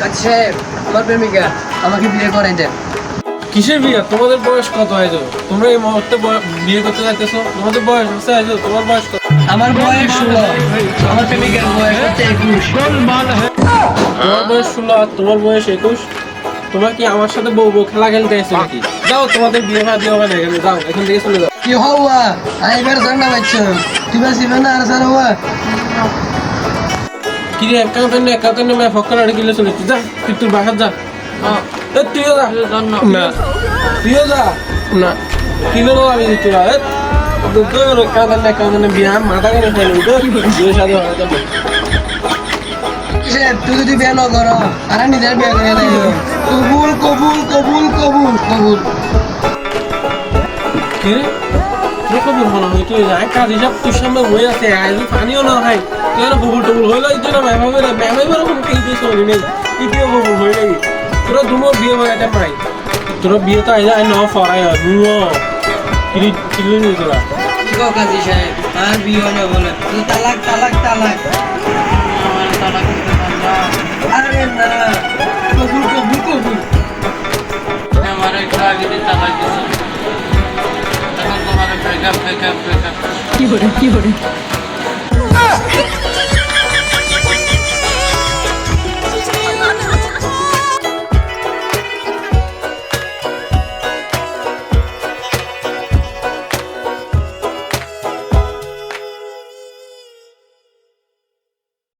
কাজী সাহেব আমার প্রেমিকা আমাকে বিয়ে করাই দেন। কিসের বিয়ে? তোমাদের বয়স কত হয়েছে তোমরা এই মুহূর্তে বিয়ে করতে যাইতেছো? তোমাদের বয়স হচ্ছে হয়েছে তোমার বয়স কত? আমার বয়স ষোলো। আমার প্রেমিকার বয়স হচ্ছে একুশ। তোমার বয়স ষোলো আর তোমার বয়স একুশ? তোমরা কি আমার সাথে বউ বউ খেলা খেলতে এসো নাকি? যাও তোমাদের বিয়ে ভাড়া হবে না এখানে যাও এখান থেকে চলে যাও। কি হওয়া? আই বের জানা বাচ্চা তুই বা না আর স্যার হওয়া? কি রে একা তেনে একা তেনে মে ফক্কর আড়ে গিলে চলে যা তুই তোর বাসার যা। এ তুইও যা। না। তুইও যা। না। কি হলো আমি তোরা এ। তোর একা তেনে একা তেনে বিয়া মাথা কেন নিবি তো বিয়ে শাদী হবে তো। তুই যদি বিয়ে না করো আর নিজের বিয়ে করে দেয়। কবুল কবুল কবুল কবুল। কবুল কি তুই যাই, কাজ হিসাব তোর সামনে হয়ে আছে, আজ পানিও না হয় তুই আর কবুল টবুল হইল এই জন্য ম্যাম হবে না ম্যাম হবে এরকম কি দিয়ে চলি নেই। দিয়ে কবুল হয়ে নাকি তোরা দুনো বিয়ে হয়ে এটা নাই তোরা বিয়ে তো আইলে আই ন ফরাই হয় দুনো কিরি কিরি নি তোরা। কি কাজী সাহেব, আর বিয়ে হয় বলে? তুই তালাক তালাক তালাক। কি করে কি করে